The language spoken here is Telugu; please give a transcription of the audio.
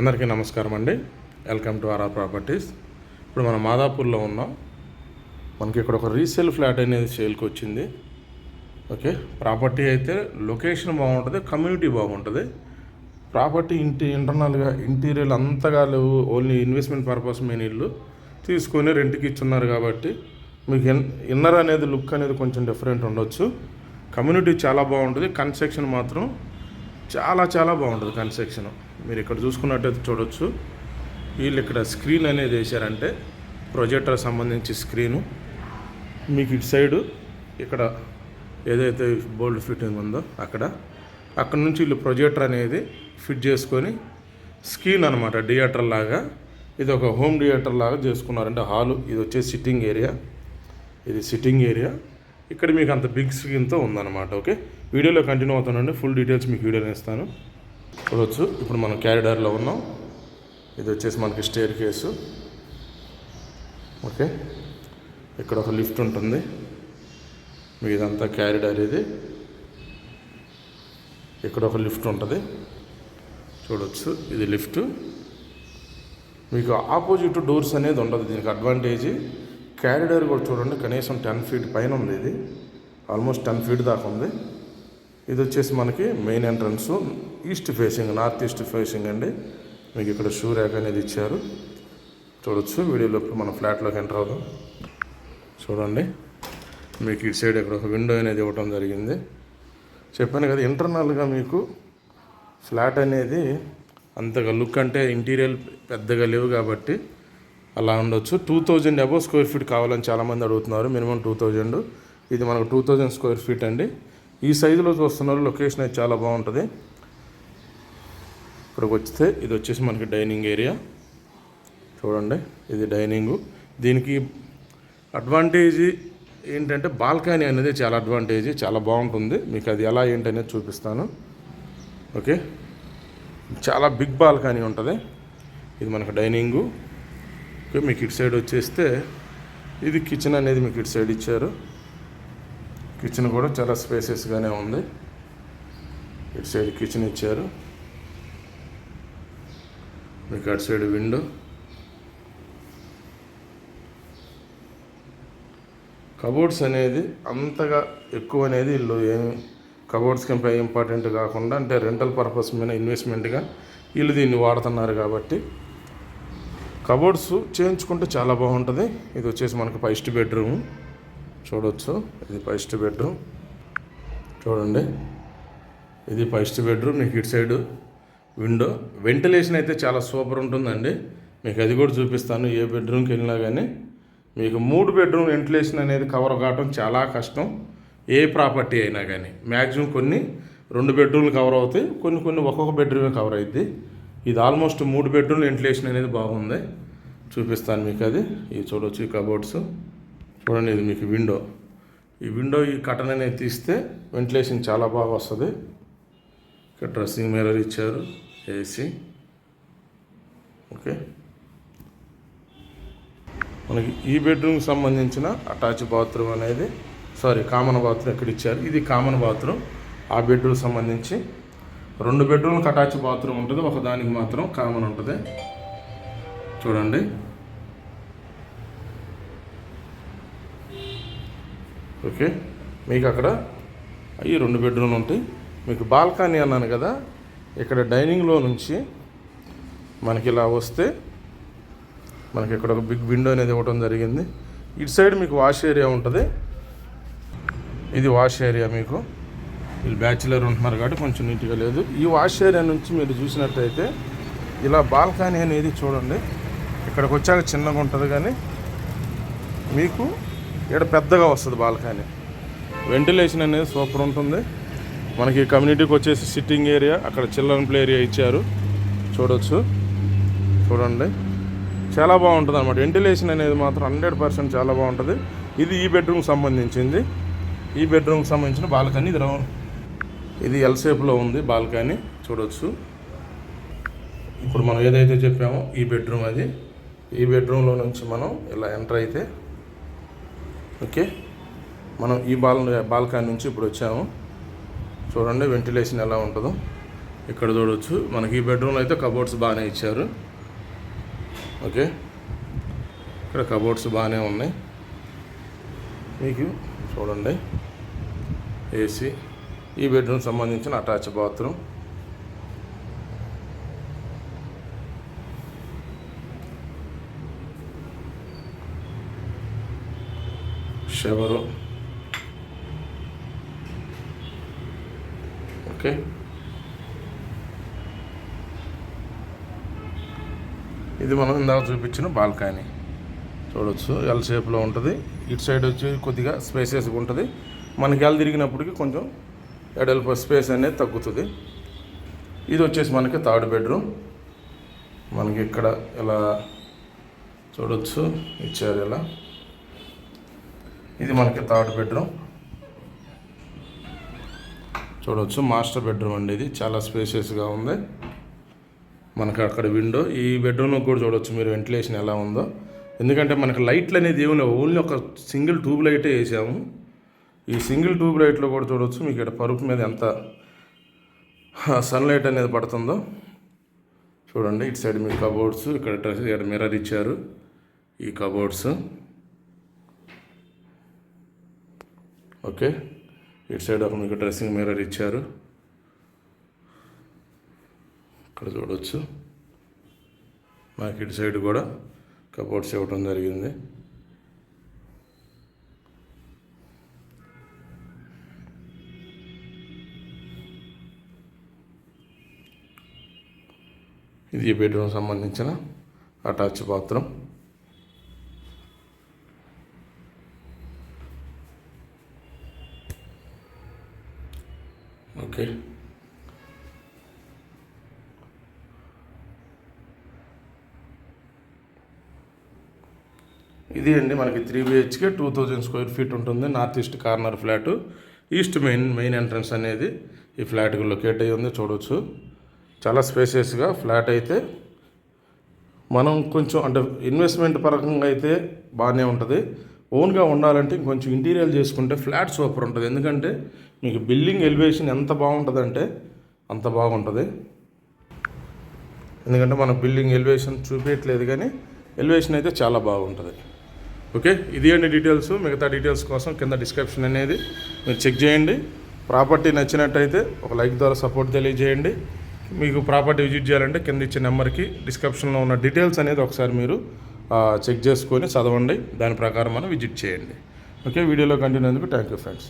అందరికీ నమస్కారం అండి. వెల్కమ్ టు ఆర్ఆర్ ప్రాపర్టీస్ ఇప్పుడు మనం మాదాపూర్లో ఉన్నాం. మనకి ఇక్కడ ఒక రీసేల్ ఫ్లాట్ అనేది సేల్కి వచ్చింది. ఓకే ప్రాపర్టీ అయితే లొకేషన్ బాగుంటుంది కమ్యూనిటీ బాగుంటుంది. ప్రాపర్టీ ఇంటి ఇంటర్నల్గా ఇంటీరియర్ అంతగా లేవు. ఓన్లీ ఇన్వెస్ట్మెంట్ పర్పస్ మెయిన్ ఇల్లు. తీసుకొని రెంట్కి ఇచ్చున్నారు కాబట్టి మీకు ఇన్ ఇన్నర్ అనేది లుక్ అనేది కొంచెం డిఫరెంట్ ఉండొచ్చు. కమ్యూనిటీ చాలా బాగుంటుంది. కన్స్ట్రక్షన్ మాత్రం చాలా చాలా బాగుంటుంది కన్స్ట్రక్షన్. మీరు ఇక్కడ చూసుకున్నట్టయితే చూడొచ్చు. వీళ్ళు ఇక్కడ స్క్రీన్ అనేది వేశారంటే ప్రొజెక్టర్ సంబంధించి స్క్రీను. మీకు ఇటు సైడు ఇక్కడ ఏదైతే బోల్డ్ ఫిట్టింగ్ ఉందో అక్కడ అక్కడ నుంచి వీళ్ళు ప్రొజెక్టర్ అనేది ఫిట్ చేసుకొని స్క్రీన్ అనమాట థియేటర్ లాగా. ఇది ఒక హోమ్ థియేటర్ లాగా చేసుకున్నారంటే హాలు. ఇది వచ్చేసి సిట్టింగ్ ఏరియా. ఇది సిట్టింగ్ ఏరియా. ఇక్కడ మీకు అంత బిగ్ స్క్రీన్తో ఉందన్నమాట ఓకే? వీడియోలో కంటిన్యూ అవుతానండి. ఫుల్ డీటెయిల్స్ మీకు వీడియోలో ఇస్తాను. చూడవచ్చు ఇప్పుడు మనం క్యారిడార్లో ఉన్నాం. ఇది వచ్చేసి మనకి స్టేర్ కేసు. ఓకే. ఇక్కడ ఒక లిఫ్ట్ ఉంటుంది. మీదంతా ఇదంతా క్యారిడార్ ఇది. ఇక్కడ ఒక లిఫ్ట్ ఉంటుంది. చూడవచ్చు ఇది లిఫ్ట్. మీకు ఆపోజిట్ డోర్స్ అనేది ఉండదు. దీనికి అడ్వాంటేజ్. క్యారిడార్ కూడా చూడండి. కనీసం టెన్ ఫీట్ పైన ఉంది ఇది. ఆల్మోస్ట్ టెన్ ఫీట్ దాకా ఉంది. ఇది వచ్చేసి మనకి main entrance east facing north east facing అండి. మీకు ఇక్కడ షూ ర్యాక్ అనేది ఇచ్చారు. చూడొచ్చు వీడియోలో ఇప్పుడు మన ఫ్లాట్లోకి ఎంటర్ అవుదాం. చూడండి మీకు ఇటు సైడ్ ఇక్కడ ఒక విండో అనేది ఇవ్వడం జరిగింది. చెప్పాను కదా ఇంటర్నల్గా మీకు ఫ్లాట్ అనేది అంతగా లుక్ అంటే ఇంటీరియర్ పెద్దగా లేవు కాబట్టి అలా ఉండొచ్చు. Two thousand above square feet కావాలని చాలామంది అడుగుతున్నారు. Minimum two thousand. ఇది మనకు టూ థౌజండ్ స్క్వేర్ ఫీట్ అండి. ఈ సైజులో చూస్తున్నారు లొకేషన్ అయితే చాలా బాగుంటుంది. ఇక్కడికి వస్తే ఇది వచ్చేసి మనకి డైనింగ్ ఏరియా. చూడండి ఇది డైనింగు. దీనికి అడ్వాంటేజ్ ఏంటంటే బాల్కనీ అనేది చాలా అడ్వాంటేజ్ చాలా బాగుంటుంది. మీకు అది ఎలా ఏంటనేది చూపిస్తాను. ఓకే? చాలా బిగ్ బాల్కనీ ఉంటుంది. ఇది మనకు డైనింగు. ఓకే మీకు ఇటు సైడ్ వచ్చేస్తే ఇది కిచెన్ అనేది మీకు ఇటు సైడ్ ఇచ్చారు. కిచెన్ కూడా చాలా స్పేసెస్గానే ఉంది. ఇటు సైడ్ కిచెన్ ఇచ్చారు. మీకు అటు సైడ్ విండో కబోర్డ్స్ అనేది అంతగా ఎక్కువ అనేది వీళ్ళు ఏమి కబోర్డ్స్ కంపే ఇంపార్టెంట్ కాకుండా అంటే రెంటల్ పర్పస్ మీద ఇన్వెస్ట్మెంట్గా వీళ్ళు దీన్ని వాడుతున్నారు కాబట్టి కబోర్డ్స్ చేయించుకుంటే చాలా బాగుంటుంది. ఇది వచ్చేసి మనకు ఫస్ట్ బెడ్రూమ్ చూడవచ్చు ఇది ఫస్ట్ బెడ్రూమ్. చూడండి. ఇది ఫస్ట్ బెడ్రూమ్ మీకు ఇటు సైడ్ విండో. వెంటిలేషన్ అయితే చాలా సూపర్ ఉంటుందండి. మీకు అది కూడా చూపిస్తాను ఏ బెడ్రూమ్కి వెళ్ళినా కానీ మీకు మూడు బెడ్రూమ్ వెంటిలేషన్ అనేది కవర్ కావడం చాలా కష్టం. ఏ ప్రాపర్టీ అయినా కానీ మ్యాక్సిమం కొన్ని రెండు బెడ్రూమ్లు కవర్ అవుతాయి కొన్ని కొన్ని ఒక్కొక్క బెడ్రూమే కవర్ అవుద్ది ఇది ఆల్మోస్ట్ మూడు బెడ్రూమ్ వెంటిలేషన్ అనేది బాగుంది. చూపిస్తాను మీకు అది. ఇది చూడవచ్చు కబోర్డ్స్. చూడండి ఇది మీకు విండో. ఈ విండో ఈ కటన్ అనేది తీస్తే వెంటిలేషన్ చాలా బాగా వస్తుంది. ఇక్కడ డ్రెస్సింగ్ మిర్రర్ ఇచ్చారు ఏసీ. ఓకే. మనకి ఈ బెడ్రూమ్కి సంబంధించిన అటాచ్ బాత్రూమ్ అనేది సారీ కామన్ బాత్రూమ్ ఇక్కడ ఇచ్చారు? ఇది కామన్ బాత్రూమ్. ఆ బెడ్రూమ్ సంబంధించి రెండు బెడ్రూమ్కి అటాచ్ బాత్రూమ్ ఉంటుంది. ఒక దానికి మాత్రం కామన్ ఉంటుంది. చూడండి. ఓకే? మీకు అక్కడ ఈ రెండు బెడ్రూమ్లు ఉంటాయి. మీకు బాల్కనీ అన్నాను కదా ఇక్కడ డైనింగ్లో నుంచి మనకి ఇలా వస్తే మనకి ఇక్కడ ఒక బిగ్ విండో అనేది ఇవ్వడం జరిగింది. ఇటు సైడ్ మీకు వాష్ ఏరియా ఉంటుంది. ఇది వాష్ ఏరియా మీకు. వీళ్ళు బ్యాచిలర్ ఉంటున్నారు కాబట్టి కొంచెం నీట్గా లేదు. ఈ వాష్ ఏరియా నుంచి మీరు చూసినట్టయితే ఇలా బాల్కనీ అనేది చూడండి. ఇక్కడికి వచ్చాక చిన్నగా ఉంటుంది కానీ మీకు ఇక్కడ పెద్దగా వస్తుంది బాల్కనీ. వెంటిలేషన్ అనేది సూపర్ ఉంటుంది. మనకి కమ్యూనిటీకి వచ్చేసి సిట్టింగ్ ఏరియా అక్కడ చిల్డ్రన్ ప్లే ఏరియా ఇచ్చారు. చూడొచ్చు. చూడండి. చాలా బాగుంటుంది అనమాట వెంటిలేషన్ అనేది మాత్రం హండ్రెడ్ పర్సెంట్ చాలా బాగుంటుంది. ఇది ఈ బెడ్రూమ్కి సంబంధించింది. ఈ బెడ్రూమ్కి సంబంధించిన బాల్కనీ ఇది రౌండ్ ఇది ఎల్ షేప్లో ఉంది బాల్కనీ. చూడొచ్చు. ఇప్పుడు మనం ఏదైతే చెప్పామో ఈ బెడ్రూమ్ అది. ఈ బెడ్రూమ్లో నుంచి మనం ఇలా ఎంటర్ అయితే ఓకే? మనం ఈ బాల్ బాల్కనీ నుంచి ఇప్పుడు వచ్చాము. చూడండి వెంటిలేషన్ ఎలా ఉంటుందో. ఇక్కడ చూడవచ్చు మనకి ఈ బెడ్రూమ్లో అయితే కబోర్డ్స్ బాగానే ఇచ్చారు. ఓకే? ఇక్కడ కబోర్డ్స్ బాగానే ఉన్నాయి. మీకు చూడండి. ఏసీ. ఈ బెడ్రూమ్ సంబంధించిన అటాచ్ బాత్రూమ్. Shower okay. ఇది మనం ఇందాక చూపించిన బాల్కనీ. చూడవచ్చు ఎల్ షేప్లో ఉంటుంది. ఇటు సైడ్ వచ్చి కొద్దిగా స్పేసెస్గా ఉంటుంది. మనకి ఎల్ తిరిగినప్పటికి కొంచెం ఎడల్ప స్పేస్ అనేది తగ్గుతుంది. ఇది వచ్చేసి మనకి థర్డ్ బెడ్రూమ్ మనకి ఇక్కడ ఇలా చూడవచ్చు ఇచ్చారు ఇలా ఇది మనకి థర్డ్ బెడ్రూమ్. చూడవచ్చు మాస్టర్ బెడ్రూమ్ అండి ఇది. చాలా స్పేషియస్గా ఉంది. మనకి అక్కడ విండో. ఈ బెడ్రూమ్లో కూడా చూడవచ్చు మీరు వెంటిలేషన్ ఎలా ఉందో. ఎందుకంటే మనకి లైట్లు అనేది ఏమి ఓన్లీ ఒక సింగిల్ ట్యూబ్ లైటే వేసాము. ఈ సింగిల్ ట్యూబ్ లైట్లో కూడా చూడవచ్చు మీకు ఇక్కడ పరుపు మీద ఎంత సన్లైట్ అనేది పడుతుందో. చూడండి ఇటు సైడ్ మీ కబోర్డ్స్ ఇక్కడ డ్రెస్ ఇక్కడ మిర్రర్ ఇచ్చారు. ఈ కబోర్డ్స్. ఓకే. ఇటు సైడ్ ఒక మీకు డ్రెస్సింగ్ మిర్రర్ ఇచ్చారు. ఇక్కడ చూడవచ్చు మాకు ఇటు సైడ్ కూడా కబోర్డ్స్ ఇవ్వటం జరిగింది. ఇది బెడ్రూమ్ సంబంధించిన అటాచ్ బాత్రూమ్. ఓకే ఇది అండి మనకి three BHK two thousand square feet ఉంటుంది. North east corner flat east main main entrance అనేది ఈ ఫ్లాట్కి లొకేట్ అయ్యి ఉంది చూడవచ్చు చాలా స్పేసియస్గా ఫ్లాట్ అయితే మనం కొంచెం అంటే ఇన్వెస్ట్మెంట్ పరంగా అయితే బాగానే ఉంటుంది. ఓన్గా ఉండాలంటే ఇంకొంచెం ఇంటీరియర్ చేసుకుంటే ఫ్లాట్ సూపర్ ఉంటుంది. ఎందుకంటే మీకు బిల్డింగ్ ఎలివేషన్ ఎంత బాగుంటుందంటే అంత బాగుంటుంది. ఎందుకంటే మన బిల్డింగ్ ఎలివేషన్ చూపించట్లేదు కానీ ఎలివేషన్ అయితే చాలా బాగుంటుంది. ఓకే? ఇది అండి డీటెయిల్స్. మిగతా డీటెయిల్స్ కోసం కింద డిస్క్రిప్షన్ అనేది మీరు చెక్ చేయండి. ప్రాపర్టీ నచ్చినట్టయితే ఒక లైక్ ద్వారా సపోర్ట్ తెలియజేయండి. మీకు ప్రాపర్టీ విజిట్ చేయాలంటే కింద ఇచ్చే నెంబర్కి డిస్క్రిప్షన్లో ఉన్న డీటెయిల్స్ అనేది ఒకసారి మీరు చెక్ చేసుకొని చదవండి. దాని ప్రకారం మనం విజిట్ చేయండి. ఓకే వీడియోలో కంటిన్యూ అందుకు థ్యాంక్ యూ ఫ్రెండ్స్.